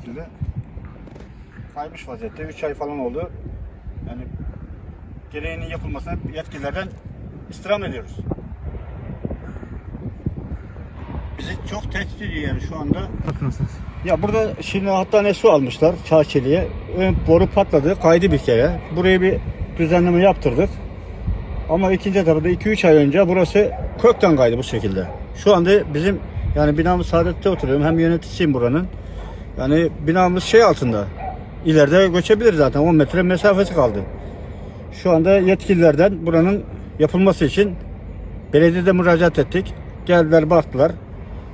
şekilde kaymış vaziyette. 3 ay falan oldu. Yani gereğinin yapılmasını yetkililerden istirham ediyoruz. Bizi çok tehdit ediyor yani şu anda. Bakıyorsunuz. Ya burada şimdi hatta su almışlar Çağçeli'ye. Ön boru patladı, kaydı bir kere. Buraya bir düzenleme yaptırdık. Ama ikinci etapta 2-3 ay önce burası kökten kaydı bu şekilde. Şu anda bizim yani binamız Saadet'te oturuyorum. Hem yöneticisiyim buranın. Yani binamız şey altında. İleride göçebilir zaten. 10 metre mesafesi kaldı. Şu anda yetkililerden buranın yapılması için belediyede müracaat ettik. Geldiler baktılar.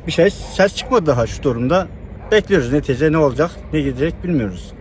Bir şey ses çıkmadı daha şu durumda. Bekliyoruz netice ne olacak ne gidecek bilmiyoruz.